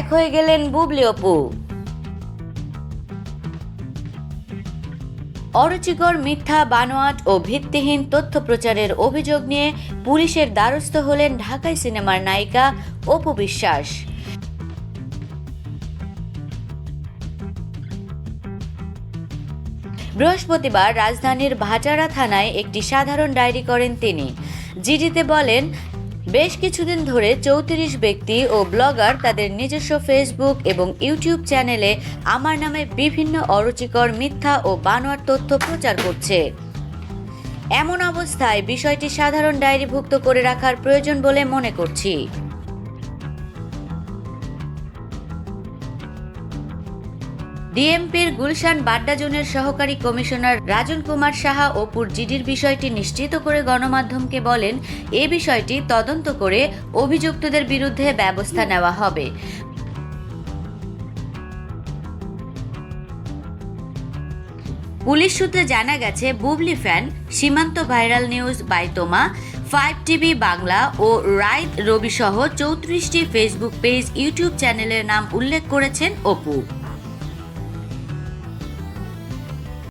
এক হয়ে গেলেন বুবলি অপু। অরুচিকর মিথ্যা, বানোয়াট ও ভিত্তিহীন তথ্য প্রচারের অভিযোগ নিয়ে পুলিশের দ্বারস্থ হলেন ঢাকাই সিনেমার নায়িকা অপু বিশ্বাস। বৃহস্পতিবার রাজধানীর ভাটারা থানায় একটি সাধারণ ডায়েরি করেন তিনি। জিডিতে বলেন বেশ কিছুদিন ধরে চৌত্রিশ ব্যক্তি ও ব্লগার তাদের নিজস্ব ফেসবুক এবং ইউটিউব চ্যানেলে আমার নামে বিভিন্ন অরুচিকর মিথ্যা ও বানোয়ার তথ্য প্রচার করছে। এমন অবস্থায় বিষয়টি সাধারণ ডায়েরিভুক্ত করে রাখার প্রয়োজন বলে মনে করছি। ডিএমপির গুলশান বাড্ডা জোনের সহকারী কমিশনার রাজন কুমার সাহা অপুর জিডির বিষয়টি নিশ্চিত করে গণমাধ্যমকে বলেন, এ বিষয়টি তদন্ত করে অভিযুক্তদের বিরুদ্ধে ব্যবস্থা নেওয়া হবে। পুলিশ সূত্রে জানা গেছে, বুবলি ফ্যান, সীমান্ত ভাইরাল নিউজ বাইতোমা ফাইভ টিভি বাংলা ও রাইত রবি সহ চৌত্রিশটি ফেসবুক পেজ, ইউটিউব চ্যানেলের নাম উল্লেখ করেছেন অপু।